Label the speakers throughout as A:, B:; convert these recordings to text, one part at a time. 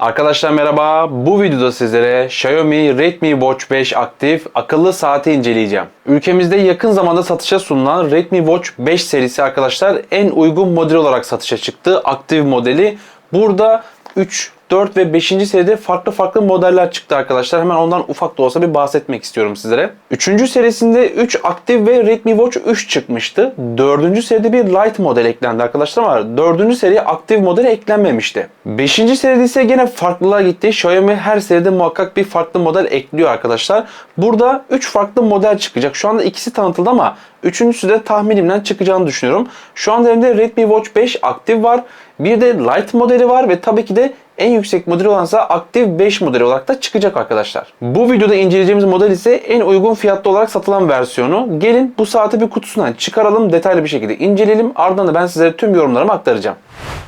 A: Arkadaşlar merhaba. Bu videoda sizlere Xiaomi Redmi Watch 5 aktif akıllı saati inceleyeceğim. Ülkemizde yakın zamanda satışa sunulan Redmi Watch 5 serisi arkadaşlar en uygun model olarak satışa çıktı. Aktif modeli. Burada 3, 4 ve 5. seride farklı farklı modeller çıktı arkadaşlar. Hemen ondan ufak da olsa bir bahsetmek istiyorum sizlere. 3. serisinde 3 aktif ve Redmi Watch 3 çıkmıştı. 4. seride bir Lite model eklendi arkadaşlar ama 4. seriye aktif modeli eklenmemişti. 5. seride ise gene farklılığa gitti. Xiaomi her seride muhakkak bir farklı model ekliyor arkadaşlar. Burada 3 farklı model çıkacak. Şu anda ikisi tanıtıldı ama üçüncüsü de tahminimden çıkacağını düşünüyorum. Şu anda elimde Redmi Watch 5 aktif var. Bir de Lite modeli var ve tabii ki de en yüksek model olansa aktif 5 modeli olarak da çıkacak arkadaşlar. Bu videoda inceleyeceğimiz model ise en uygun fiyatlı olarak satılan versiyonu. Gelin bu saati bir kutusundan çıkaralım detaylı bir şekilde inceleyelim. Ardından da ben sizlere tüm yorumlarımı aktaracağım.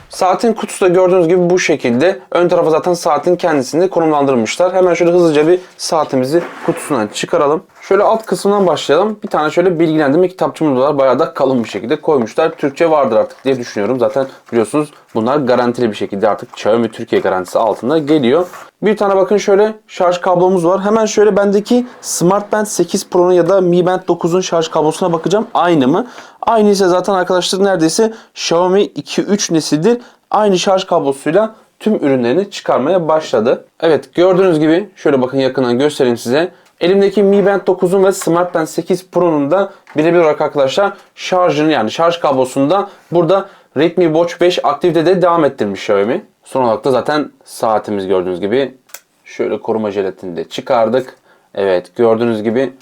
A: Saatin kutusu da gördüğünüz gibi bu şekilde. Ön tarafa zaten saatin kendisini konumlandırmışlar. Hemen şöyle hızlıca bir saatimizi kutusundan çıkaralım. Şöyle alt kısmından başlayalım. Bir tane şöyle bilgilendirme kitapçığımız var. Bayağı da kalın bir şekilde koymuşlar. Türkçe vardır artık diye düşünüyorum. Zaten biliyorsunuz bunlar garantili bir şekilde artık Xiaomi Türkiye garantisi altında geliyor. Bir tane bakın şöyle şarj kablomuz var. Hemen şöyle bendeki Smartband 8 Pro'nun ya da Mi Band 9'un şarj kablosuna bakacağım. Aynı mı? Aynı ise zaten arkadaşlar neredeyse Xiaomi 2-3 nesildir. Aynı şarj kablosuyla tüm ürünlerini çıkarmaya başladı. Evet gördüğünüz gibi şöyle bakın yakından göstereyim size. Elimdeki Mi Band 9'un ve Smartband 8 Pro'nun da birebir olarak arkadaşlar şarjını yani şarj kablosunda burada Redmi Watch 5 aktifte de devam ettirmiş Xiaomi. Son olarak da zaten saatimiz gördüğünüz gibi şöyle koruma jelatini de çıkardık. Evet gördüğünüz gibi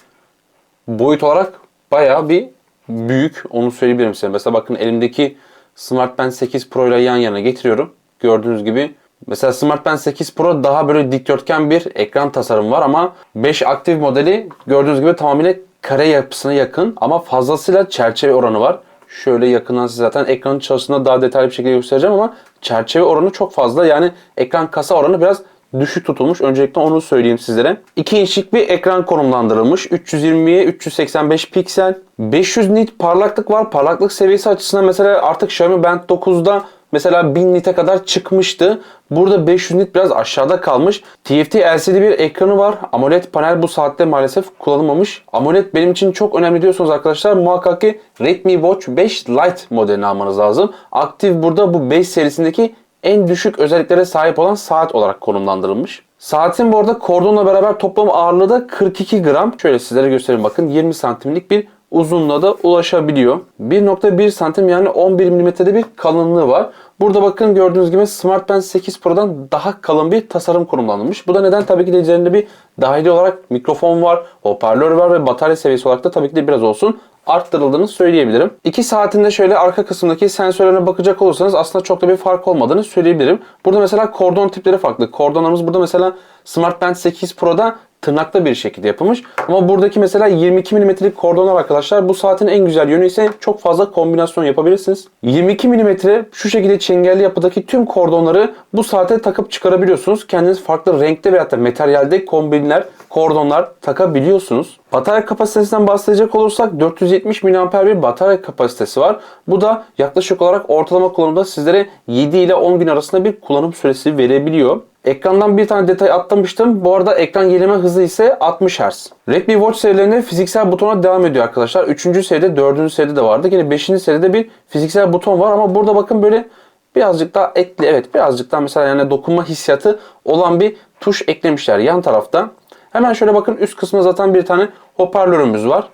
A: boyut olarak bayağı bir büyük onu söyleyebilirim size. Mesela bakın elimdeki Smartband 8 Pro ile yan yana getiriyorum. Gördüğünüz gibi Mesela Smartband 8 Pro daha böyle dikdörtgen bir ekran tasarımı var ama 5 aktif modeli gördüğünüz gibi tamamıyla kare yapısına yakın ama fazlasıyla çerçeve oranı var. Şöyle yakından size zaten ekranın çalışısında daha detaylı bir şekilde göstereceğim ama çerçeve oranı çok fazla. Yani ekran kasa oranı biraz düşük tutulmuş. Öncelikle onu söyleyeyim sizlere. 2 inçlik bir ekran konumlandırılmış. 320'ye 385 piksel. 500 nit parlaklık var. Parlaklık seviyesi açısından mesela artık Xiaomi Band 9'da mesela 1000 nite kadar çıkmıştı. Burada 500 nit biraz aşağıda kalmış. TFT LCD bir ekranı var. AMOLED panel bu saatte maalesef kullanılmamış. AMOLED benim için çok önemli diyorsanız arkadaşlar muhakkak ki Redmi Watch 5 Lite modelini almanız lazım. Aktif burada bu 5 serisindeki en düşük özelliklere sahip olan saat olarak konumlandırılmış. Saatin bu arada kordonla beraber toplam ağırlığı da 42 gram. Şöyle sizlere göstereyim bakın 20 santimlik bir uzunluğa da ulaşabiliyor. 1.1 santim yani 11 mm'de bir kalınlığı var. Burada bakın gördüğünüz gibi Smartband 8 Pro'dan daha kalın bir tasarım konumlanmış. Bu da neden? Tabii ki de üzerinde bir dahili olarak mikrofon var, hoparlör var ve batarya seviyesi olarak da tabii ki de biraz olsun arttırıldığını söyleyebilirim. İki saatinde şöyle arka kısımdaki sensörlerine bakacak olursanız aslında çok da bir fark olmadığını söyleyebilirim. Burada mesela kordon tipleri farklı. Kordonlarımız burada mesela Smartband 8 Pro'da tırnaklı bir şekilde yapılmış. Ama buradaki mesela 22 mm'lik kordonlar arkadaşlar bu saatin en güzel yönü ise çok fazla kombinasyon yapabilirsiniz. 22 mm şu şekilde çengelli yapıdaki tüm kordonları bu saate takıp çıkarabiliyorsunuz. Kendiniz farklı renkte veya da materyalde kombinler, kordonlar takabiliyorsunuz. Batarya kapasitesinden bahsedecek olursak 470 mAh bir batarya kapasitesi var. Bu da yaklaşık olarak ortalama kullanımda sizlere 7 ile 10 gün arasında bir kullanım süresi verebiliyor. Ekrandan bir tane detay atlamıştım. Bu arada ekran yenileme hızı ise 60 Hz. Redmi Watch serilerinde fiziksel butona devam ediyor arkadaşlar. 3. seride 4. seride de vardı. Yine 5. seride bir fiziksel buton var ama burada bakın böyle birazcık daha ekli evet birazcık daha mesela yani dokunma hissiyatı olan bir tuş eklemişler yan tarafta. Hemen şöyle bakın üst kısmında zaten bir tane hoparlörümüz var.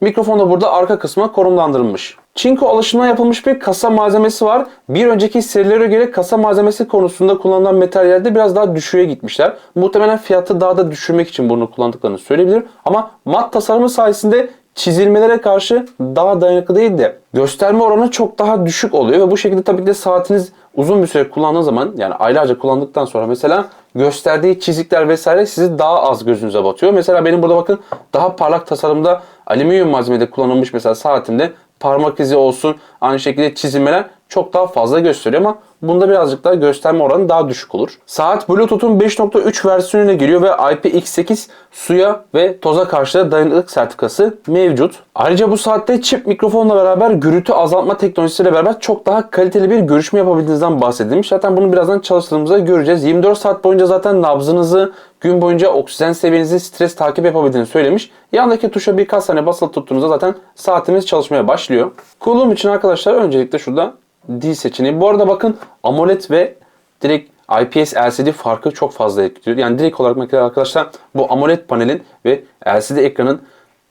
A: Mikrofon da burada arka kısma konumlandırılmış. Çinko alışımdan yapılmış bir kasa malzemesi var. Bir önceki serilere göre kasa malzemesi konusunda kullanılan materyalde biraz daha düşüğe gitmişler. Muhtemelen fiyatı daha da düşürmek için bunu kullandıklarını söyleyebilirim. Ama mat tasarımı sayesinde çizilmelere karşı daha dayanıklı değil de gösterme oranı çok daha düşük oluyor ve bu şekilde tabii ki de saatiniz uzun bir süre kullandığınız zaman yani aylarca kullandıktan sonra mesela gösterdiği çizikler vesaire sizi daha az gözünüze batıyor. Mesela benim burada bakın daha parlak tasarımda alüminyum malzemede kullanılmış mesela saatimde parmak izi olsun aynı şekilde çizilmeler çok daha fazla gösteriyor ama bunda birazcık daha gösterme oranı daha düşük olur. Saat Bluetooth'un 5.3 versiyonuna geliyor ve IPX8 suya ve toza karşı dayanıklılık sertifikası mevcut. Ayrıca bu saatte çip mikrofonla beraber gürültü azaltma teknolojisiyle beraber çok daha kaliteli bir görüşme yapabildiğinizden bahsedilmiş. Zaten bunu birazdan çalıştığımızda göreceğiz. 24 saat boyunca zaten nabzınızı, gün boyunca oksijen seviyenizi, stres takip yapabildiğini söylemiş. Yandaki tuşa birkaç saniye basılı tuttuğunuzda zaten saatimiz çalışmaya başlıyor. Kurulum için arkadaşlar öncelikle şurada D seçeneği. Bu arada bakın AMOLED ve direkt IPS LCD farkı çok fazla etkiliyor. Yani direkt olarak arkadaşlar bu AMOLED panelin ve LCD ekranın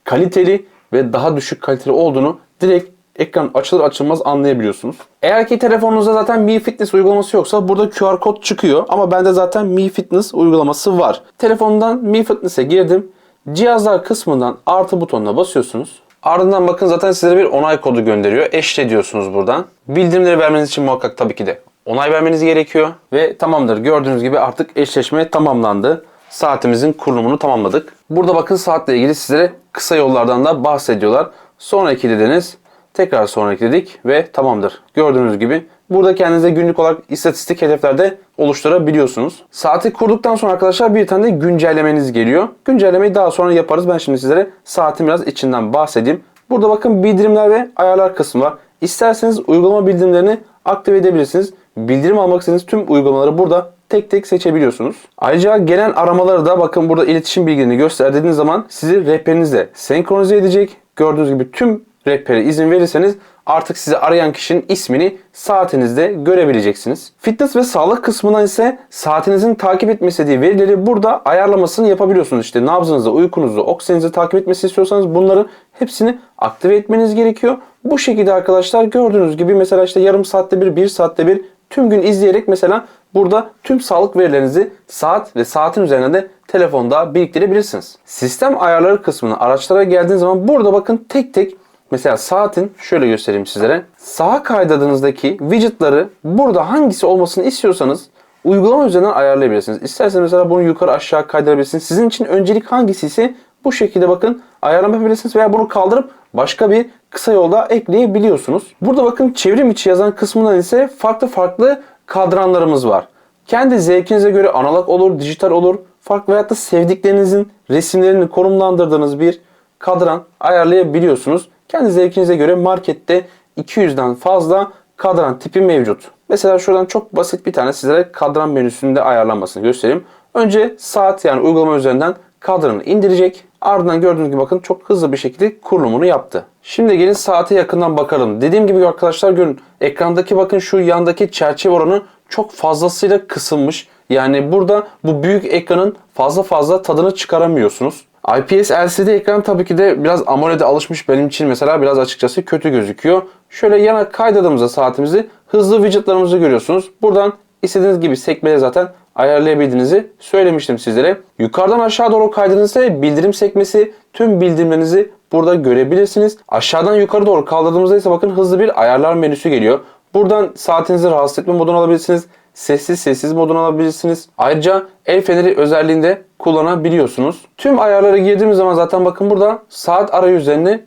A: kaliteli ve daha düşük kaliteli olduğunu direkt ekran açılır açılmaz anlayabiliyorsunuz. Eğer ki telefonunuzda zaten Mi Fitness uygulaması yoksa burada QR kod çıkıyor ama bende zaten Mi Fitness uygulaması var. Telefondan Mi Fitness'e girdim. Cihazlar kısmından artı butonuna basıyorsunuz. Ardından bakın zaten size bir onay kodu gönderiyor. Eşle diyorsunuz buradan. Bildirimleri vermeniz için muhakkak tabii ki de onay vermeniz gerekiyor. Ve tamamdır. Gördüğünüz gibi artık eşleşme tamamlandı. Saatimizin kurulumunu tamamladık. Burada bakın saatle ilgili sizlere kısa yollardan da bahsediyorlar. Sonraki dediniz. Tekrar sonraki dedik ve tamamdır. Gördüğünüz gibi burada kendinize günlük olarak istatistik hedeflerde oluşturabiliyorsunuz. Saati kurduktan sonra arkadaşlar bir tane de güncellemeniz geliyor. Güncellemeyi daha sonra yaparız. Ben şimdi sizlere saatin biraz içinden bahsedeyim. Burada bakın bildirimler ve ayarlar kısmı var. İsterseniz uygulama bildirimlerini aktive edebilirsiniz. Bildirim almak istediğiniz tüm uygulamaları burada tek tek seçebiliyorsunuz. Ayrıca gelen aramaları da bakın burada iletişim bilgilerini göster dediğiniz zaman sizi rehberinizle senkronize edecek. Gördüğünüz gibi tüm rehbere izin verirseniz artık sizi arayan kişinin ismini saatinizde görebileceksiniz. Fitness ve sağlık kısmından ise saatinizin takip etmek istediği verileri burada ayarlamasını yapabiliyorsunuz. İşte nabzınızı, uykunuzu, oksijeninizi takip etmesini istiyorsanız bunların hepsini aktive etmeniz gerekiyor. Bu şekilde arkadaşlar gördüğünüz gibi mesela işte yarım saatte bir, bir saatte bir tüm gün izleyerek mesela burada tüm sağlık verilerinizi saat ve saatin üzerinde de telefonda biriktirebilirsiniz. Sistem ayarları kısmına araçlara geldiğiniz zaman burada bakın tek tek Mesela saatin şöyle göstereyim sizlere. Sağa kaydırdığınızdaki widgetları burada hangisi olmasını istiyorsanız uygulama üzerinden ayarlayabilirsiniz. İsterseniz mesela bunu yukarı aşağı kaydırabilirsiniz. Sizin için öncelik hangisi ise bu şekilde bakın ayarlama yapabilirsiniz veya bunu kaldırıp başka bir kısa yolda ekleyebiliyorsunuz. Burada bakın çevrim içi yazan kısmından ise farklı farklı kadranlarımız var. Kendi zevkinize göre analog olur, dijital olur, farklı veyahut da sevdiklerinizin resimlerini konumlandırdığınız bir kadran ayarlayabiliyorsunuz. Kendi zevkinize göre markette 200'den fazla kadran tipi mevcut. Mesela şuradan çok basit bir tane sizlere kadran menüsünde ayarlanmasını göstereyim. Önce saat yani uygulama üzerinden kadranı indirecek. Ardından gördüğünüz gibi bakın çok hızlı bir şekilde kurulumunu yaptı. Şimdi gelin saate yakından bakalım. Dediğim gibi arkadaşlar görün ekrandaki bakın şu yandaki çerçeve oranı çok fazlasıyla kısılmış. Yani burada bu büyük ekranın fazla fazla tadını çıkaramıyorsunuz. IPS LCD ekran tabii ki de biraz AMOLED'e alışmış benim için mesela biraz açıkçası kötü gözüküyor. Şöyle yana kaydırdığımızda saatimizi hızlı widgetlarımızı görüyorsunuz. Buradan istediğiniz gibi sekmeleri zaten ayarlayabildiğinizi söylemiştim sizlere. Yukarıdan aşağı doğru kaydırdığınızda bildirim sekmesi tüm bildirimlerinizi burada görebilirsiniz. Aşağıdan yukarı doğru kaldırdığımızda ise bakın hızlı bir ayarlar menüsü geliyor. Buradan saatinizi rahatsız etme modunu alabilirsiniz. Sessiz sessiz modunu alabilirsiniz. Ayrıca el feneri özelliğinde kullanabiliyorsunuz. Tüm ayarlara girdiğimiz zaman zaten bakın burada saat arayüzlerini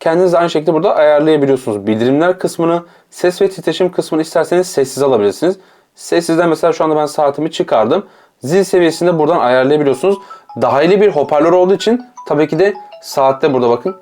A: kendiniz aynı şekilde burada ayarlayabiliyorsunuz. Bildirimler kısmını, ses ve titreşim kısmını isterseniz sessiz alabilirsiniz. Sessizden mesela şu anda ben saatimi çıkardım. Zil seviyesinde buradan ayarlayabiliyorsunuz. Dahili bir hoparlör olduğu için tabii ki de saatte burada bakın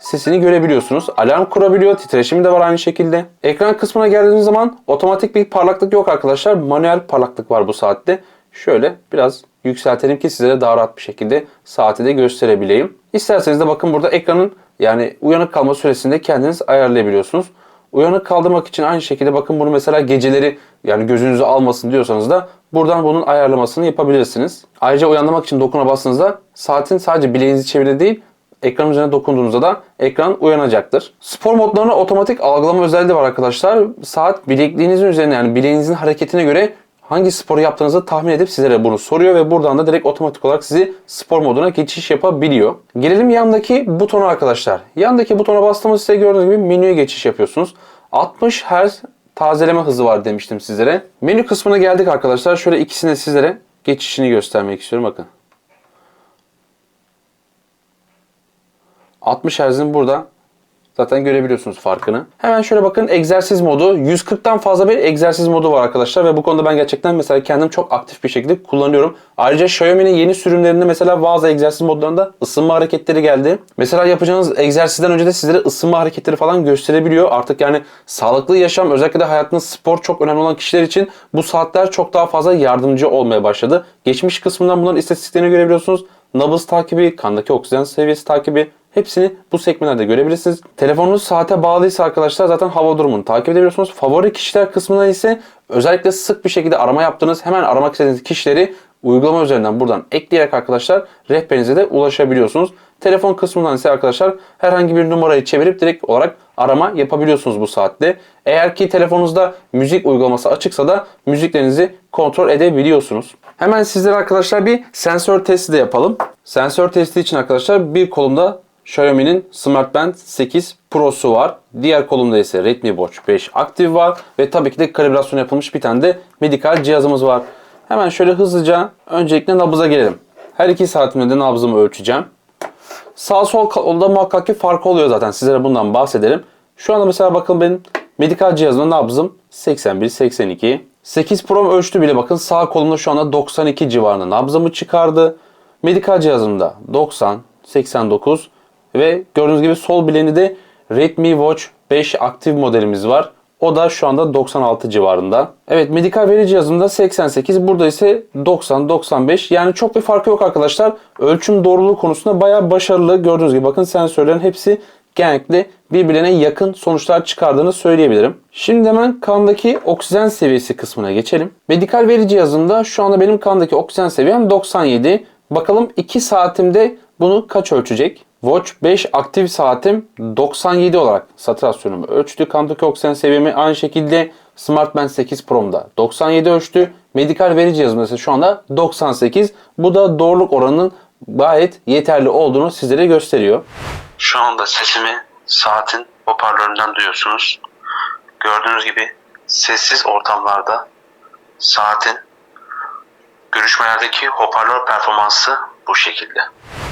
A: sesini görebiliyorsunuz. Alarm kurabiliyor. Titreşimi de var aynı şekilde. Ekran kısmına geldiğiniz zaman otomatik bir parlaklık yok arkadaşlar. Manuel parlaklık var bu saatte. Şöyle biraz yükseltelim ki sizlere daha rahat bir şekilde saati de gösterebileyim. İsterseniz de bakın burada ekranın yani uyanık kalma süresinde kendiniz ayarlayabiliyorsunuz. Uyanık kaldırmak için aynı şekilde bakın bunu mesela geceleri yani gözünüzü almasın diyorsanız da buradan bunun ayarlamasını yapabilirsiniz. Ayrıca uyandırmak için dokuna bastığınızda saatin sadece bileğinizi çevirde değil ekran üzerine dokunduğunuzda da ekran uyanacaktır. Spor modlarına otomatik algılama özelliği var arkadaşlar. Saat bilekliğinizin üzerine yani bileğinizin hareketine göre hangi sporu yaptığınızı tahmin edip sizlere bunu soruyor ve buradan da direkt otomatik olarak sizi spor moduna geçiş yapabiliyor. Gelelim yandaki butona arkadaşlar. Yandaki butona bastığımız ise gördüğünüz gibi menüye geçiş yapıyorsunuz. 60 Hz tazeleme hızı var demiştim sizlere. Menü kısmına geldik arkadaşlar. Şöyle ikisini sizlere geçişini göstermek istiyorum. Bakın. 60 Hz'in burada Zaten görebiliyorsunuz farkını. Hemen şöyle bakın egzersiz modu. 140'tan fazla bir egzersiz modu var arkadaşlar ve bu konuda ben gerçekten mesela kendim çok aktif bir şekilde kullanıyorum. Ayrıca Xiaomi'nin yeni sürümlerinde mesela bazı egzersiz modlarında ısınma hareketleri geldi. Mesela yapacağınız egzersizden önce de sizlere ısınma hareketleri falan gösterebiliyor. Artık yani sağlıklı yaşam özellikle de hayatında spor çok önemli olan kişiler için bu saatler çok daha fazla yardımcı olmaya başladı. Geçmiş kısmından bunların istatistiklerini görebiliyorsunuz. Nabız takibi, kandaki oksijen seviyesi takibi, Hepsini bu sekmelerde görebilirsiniz. Telefonunuz saate bağlıysa arkadaşlar zaten hava durumunu takip edebiliyorsunuz. Favori kişiler kısmından ise özellikle sık bir şekilde arama yaptığınız hemen aramak istediğiniz kişileri uygulama üzerinden buradan ekleyerek arkadaşlar rehberinize de ulaşabiliyorsunuz. Telefon kısmından ise arkadaşlar herhangi bir numarayı çevirip direkt olarak arama yapabiliyorsunuz bu saatte. Eğer ki telefonunuzda müzik uygulaması açıksa da müziklerinizi kontrol edebiliyorsunuz. Hemen sizlere arkadaşlar bir sensör testi de yapalım. Sensör testi için arkadaşlar bir kolumda Xiaomi'nin Smart Band 8 Pro'su var. Diğer kolumda ise Redmi Watch 5 Active var. Ve tabii ki de kalibrasyon yapılmış bir tane de medikal cihazımız var. Hemen şöyle hızlıca öncelikle nabıza gelelim. Her iki saatimde de nabzımı ölçeceğim. Sağ sol kolda muhakkak ki fark oluyor zaten. Sizlere bundan bahsedelim. Şu anda mesela bakın benim medikal cihazımda nabzım 81-82. 8 Pro ölçtü bile bakın sağ kolumda şu anda 92 civarında nabzımı çıkardı. Medikal cihazımda 90, 89 ve gördüğünüz gibi sol bileğinde de Redmi Watch 5 aktif modelimiz var. O da şu anda 96 civarında. Evet medikal veri cihazımda 88. Burada ise 90-95. Yani çok bir farkı yok arkadaşlar. Ölçüm doğruluğu konusunda bayağı başarılı. Gördüğünüz gibi bakın sensörlerin hepsi genellikle birbirine yakın sonuçlar çıkardığını söyleyebilirim. Şimdi hemen kandaki oksijen seviyesi kısmına geçelim. Medikal veri cihazında şu anda benim kandaki oksijen seviyem 97. Bakalım 2 saatimde bunu kaç ölçecek? Watch 5 aktif saatim 97 olarak saturasyonumu ölçtü. Kandaki oksijen seviyemi aynı şekilde Smart Band 8 Pro'mda 97 ölçtü. Medikal veri cihazımda ise şu anda 98. Bu da doğruluk oranının gayet yeterli olduğunu sizlere gösteriyor.
B: Şu anda sesimi saatin hoparlöründen duyuyorsunuz. Gördüğünüz gibi sessiz ortamlarda saatin görüşmelerdeki hoparlör performansı bu şekilde.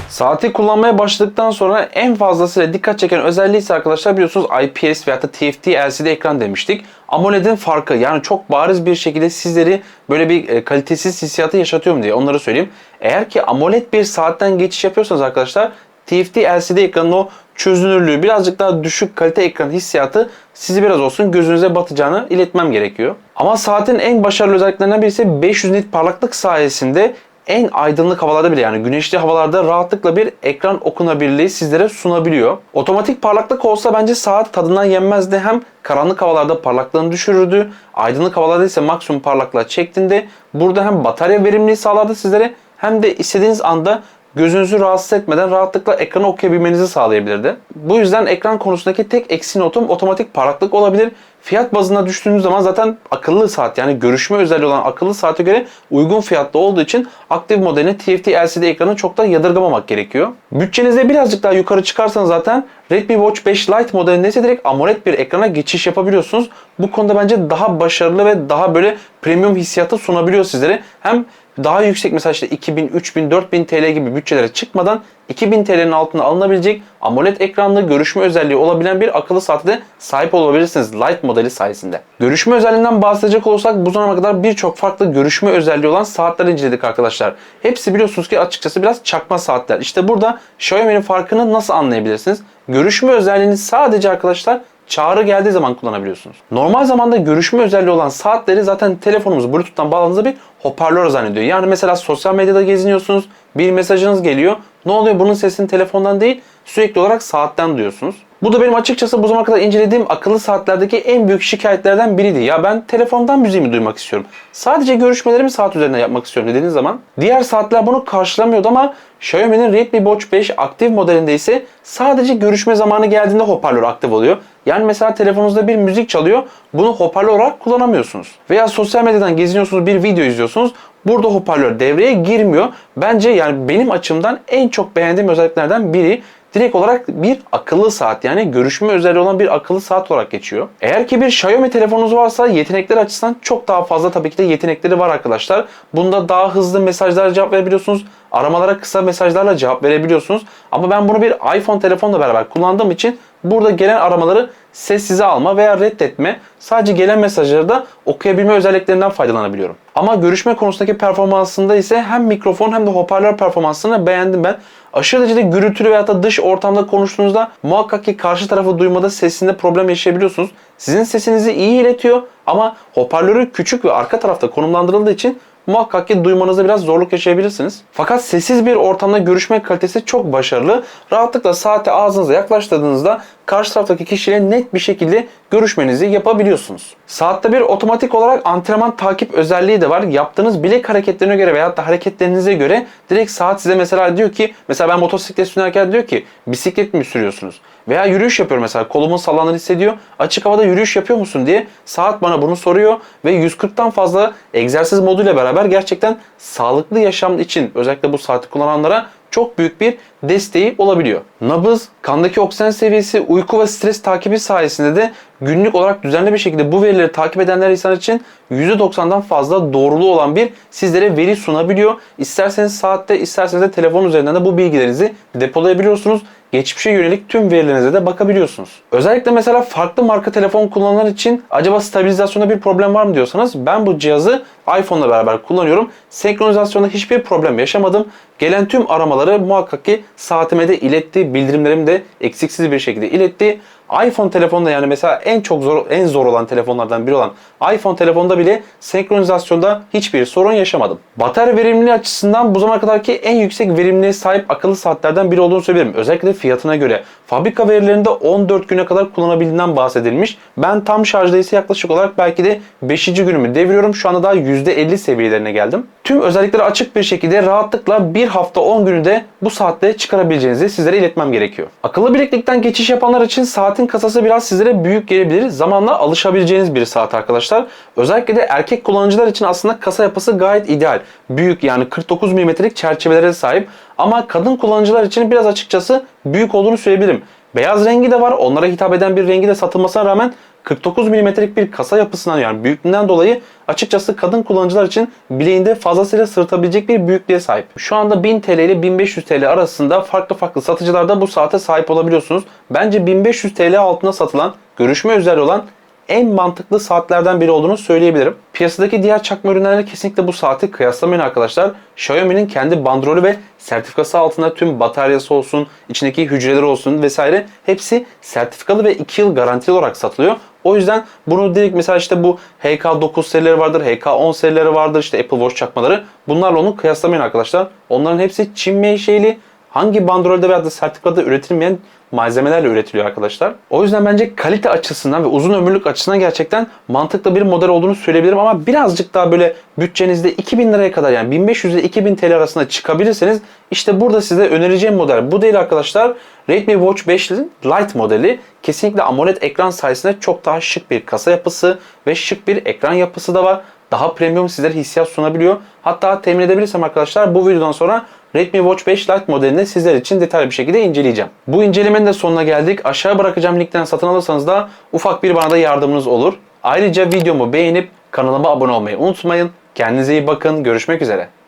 A: Saati kullanmaya başladıktan sonra en fazlasıyla dikkat çeken özelliği ise arkadaşlar biliyorsunuz IPS veya da TFT LCD ekran demiştik. AMOLED'in farkı yani çok bariz bir şekilde sizleri böyle bir e, kalitesiz hissiyatı yaşatıyor mu diye onları söyleyeyim. Eğer ki AMOLED bir saatten geçiş yapıyorsanız arkadaşlar TFT LCD ekranın o çözünürlüğü birazcık daha düşük kalite ekran hissiyatı sizi biraz olsun gözünüze batacağını iletmem gerekiyor. Ama saatin en başarılı özelliklerinden birisi 500 nit parlaklık sayesinde en aydınlık havalarda bile yani güneşli havalarda rahatlıkla bir ekran okunabilirliği sizlere sunabiliyor. Otomatik parlaklık olsa bence saat tadından yenmezdi. Hem karanlık havalarda parlaklığını düşürürdü. Aydınlık havalarda ise maksimum parlaklığa çektiğinde burada hem batarya verimliliği sağlardı sizlere hem de istediğiniz anda gözünüzü rahatsız etmeden rahatlıkla ekranı okuyabilmenizi sağlayabilirdi. Bu yüzden ekran konusundaki tek eksi notum otomatik parlaklık olabilir. Fiyat bazında düştüğünüz zaman zaten akıllı saat yani görüşme özelliği olan akıllı saate göre uygun fiyatlı olduğu için aktif modelini TFT LCD ekranı çok da yadırgamamak gerekiyor. Bütçenizde birazcık daha yukarı çıkarsanız zaten Redmi Watch 5 Lite modelinde ise direkt AMOLED bir ekrana geçiş yapabiliyorsunuz. Bu konuda bence daha başarılı ve daha böyle premium hissiyatı sunabiliyor sizlere. Hem daha yüksek mesela işte 2000, 3000, 4000 TL gibi bütçelere çıkmadan 2000 TL'nin altına alınabilecek AMOLED ekranlı görüşme özelliği olabilen bir akıllı saate de sahip olabilirsiniz Lite modeli sayesinde. Görüşme özelliğinden bahsedecek olursak bu zamana kadar birçok farklı görüşme özelliği olan saatler inceledik arkadaşlar. Hepsi biliyorsunuz ki açıkçası biraz çakma saatler. İşte burada Xiaomi'nin farkını nasıl anlayabilirsiniz? Görüşme özelliğini sadece arkadaşlar çağrı geldiği zaman kullanabiliyorsunuz. Normal zamanda görüşme özelliği olan saatleri zaten telefonumuz Bluetooth'tan bağladığınızda bir hoparlör zannediyor. Yani mesela sosyal medyada geziniyorsunuz, bir mesajınız geliyor. Ne oluyor? Bunun sesini telefondan değil, sürekli olarak saatten duyuyorsunuz. Bu da benim açıkçası bu zamana kadar incelediğim akıllı saatlerdeki en büyük şikayetlerden biriydi. Ya ben telefondan müziğimi duymak istiyorum. Sadece görüşmelerimi saat üzerinden yapmak istiyorum dediğiniz zaman diğer saatler bunu karşılamıyordu ama Xiaomi'nin Redmi Watch 5 aktif modelinde ise sadece görüşme zamanı geldiğinde hoparlör aktif oluyor. Yani mesela telefonunuzda bir müzik çalıyor. Bunu hoparlör olarak kullanamıyorsunuz. Veya sosyal medyadan geziniyorsunuz, bir video izliyorsunuz. Burada hoparlör devreye girmiyor. Bence yani benim açımdan en çok beğendiğim özelliklerden biri direkt olarak bir akıllı saat yani görüşme özelliği olan bir akıllı saat olarak geçiyor. Eğer ki bir Xiaomi telefonunuz varsa yetenekler açısından çok daha fazla tabii ki de yetenekleri var arkadaşlar. Bunda daha hızlı mesajlara cevap verebiliyorsunuz. Aramalara kısa mesajlarla cevap verebiliyorsunuz. Ama ben bunu bir iPhone telefonla beraber kullandığım için burada gelen aramaları sessize alma veya reddetme sadece gelen mesajları da okuyabilme özelliklerinden faydalanabiliyorum. Ama görüşme konusundaki performansında ise hem mikrofon hem de hoparlör performansını beğendim ben. Aşırı derecede gürültülü veya da dış ortamda konuştuğunuzda muhakkak ki karşı tarafı duymada sesinde problem yaşayabiliyorsunuz. Sizin sesinizi iyi iletiyor ama hoparlörü küçük ve arka tarafta konumlandırıldığı için muhakkak ki duymanızda biraz zorluk yaşayabilirsiniz. Fakat sessiz bir ortamda görüşme kalitesi çok başarılı. Rahatlıkla saate ağzınıza yaklaştırdığınızda karşı taraftaki kişiyle net bir şekilde görüşmenizi yapabiliyorsunuz. Saatte bir otomatik olarak antrenman takip özelliği de var. Yaptığınız bilek hareketlerine göre veyahut da hareketlerinize göre direkt saat size mesela diyor ki mesela ben motosiklet sürerken diyor ki bisiklet mi sürüyorsunuz? Veya yürüyüş yapıyorum mesela kolumun sallandığını hissediyor. Açık havada yürüyüş yapıyor musun diye saat bana bunu soruyor ve 140'tan fazla egzersiz moduyla beraber gerçekten sağlıklı yaşam için özellikle bu saati kullananlara çok büyük bir desteği olabiliyor. Nabız, kandaki oksijen seviyesi, uyku ve stres takibi sayesinde de günlük olarak düzenli bir şekilde bu verileri takip edenler insan için %90'dan fazla doğruluğu olan bir sizlere veri sunabiliyor. İsterseniz saatte, isterseniz de telefon üzerinden de bu bilgilerinizi depolayabiliyorsunuz. Geçmişe yönelik tüm verilerinize de bakabiliyorsunuz. Özellikle mesela farklı marka telefon kullananlar için acaba stabilizasyonda bir problem var mı diyorsanız ben bu cihazı iPhone'la beraber kullanıyorum. Senkronizasyonda hiçbir problem yaşamadım. Gelen tüm aramaları muhakkak ki saatime de iletti. Bildirimlerimi de eksiksiz bir şekilde iletti. iPhone telefonda yani mesela en çok zor en zor olan telefonlardan biri olan iPhone telefonda bile senkronizasyonda hiçbir sorun yaşamadım. Batarya verimliliği açısından bu zamana kadarki en yüksek verimliliğe sahip akıllı saatlerden biri olduğunu söyleyebilirim. Özellikle fiyatına göre. Fabrika verilerinde 14 güne kadar kullanabildiğinden bahsedilmiş. Ben tam şarjda ise yaklaşık olarak belki de 5. günümü deviriyorum. Şu anda daha %50 seviyelerine geldim. Tüm özellikleri açık bir şekilde rahatlıkla bir hafta 10 günü de bu saatte çıkarabileceğinizi sizlere iletmem gerekiyor. Akıllı bileklikten geçiş yapanlar için saatin kasası biraz sizlere büyük gelebilir. Zamanla alışabileceğiniz bir saat arkadaşlar. Özellikle de erkek kullanıcılar için aslında kasa yapısı gayet ideal. Büyük yani 49 mm'lik çerçevelere sahip. Ama kadın kullanıcılar için biraz açıkçası büyük olduğunu söyleyebilirim. Beyaz rengi de var. Onlara hitap eden bir rengi de satılmasına rağmen 49 mm'lik bir kasa yapısından yani büyüklüğünden dolayı açıkçası kadın kullanıcılar için bileğinde fazlasıyla sırtabilecek bir büyüklüğe sahip. Şu anda 1000 TL ile 1500 TL arasında farklı farklı satıcılarda bu saate sahip olabiliyorsunuz. Bence 1500 TL altına satılan, görüşme özelliği olan en mantıklı saatlerden biri olduğunu söyleyebilirim. Piyasadaki diğer çakma ürünlerle kesinlikle bu saati kıyaslamayın arkadaşlar. Xiaomi'nin kendi bandrolü ve sertifikası altında tüm bataryası olsun, içindeki hücreleri olsun vesaire hepsi sertifikalı ve 2 yıl garantili olarak satılıyor. O yüzden bunu direkt mesela işte bu HK9 serileri vardır, HK10 serileri vardır, işte Apple Watch çakmaları. Bunlarla onu kıyaslamayın arkadaşlar. Onların hepsi Çin menşeili hangi bandrolde veya da sertifikada üretilmeyen malzemelerle üretiliyor arkadaşlar. O yüzden bence kalite açısından ve uzun ömürlük açısından gerçekten mantıklı bir model olduğunu söyleyebilirim ama birazcık daha böyle bütçenizde 2000 liraya kadar yani 1500 ile 2000 TL arasında çıkabilirseniz işte burada size önereceğim model bu değil arkadaşlar. Redmi Watch 5'in Lite modeli kesinlikle AMOLED ekran sayesinde çok daha şık bir kasa yapısı ve şık bir ekran yapısı da var. Daha premium sizlere hissiyat sunabiliyor. Hatta temin edebilirsem arkadaşlar bu videodan sonra Redmi Watch 5 Lite modelini sizler için detaylı bir şekilde inceleyeceğim. Bu incelemenin de sonuna geldik. Aşağı bırakacağım linkten satın alırsanız da ufak bir bana da yardımınız olur. Ayrıca videomu beğenip kanalıma abone olmayı unutmayın. Kendinize iyi bakın. Görüşmek üzere.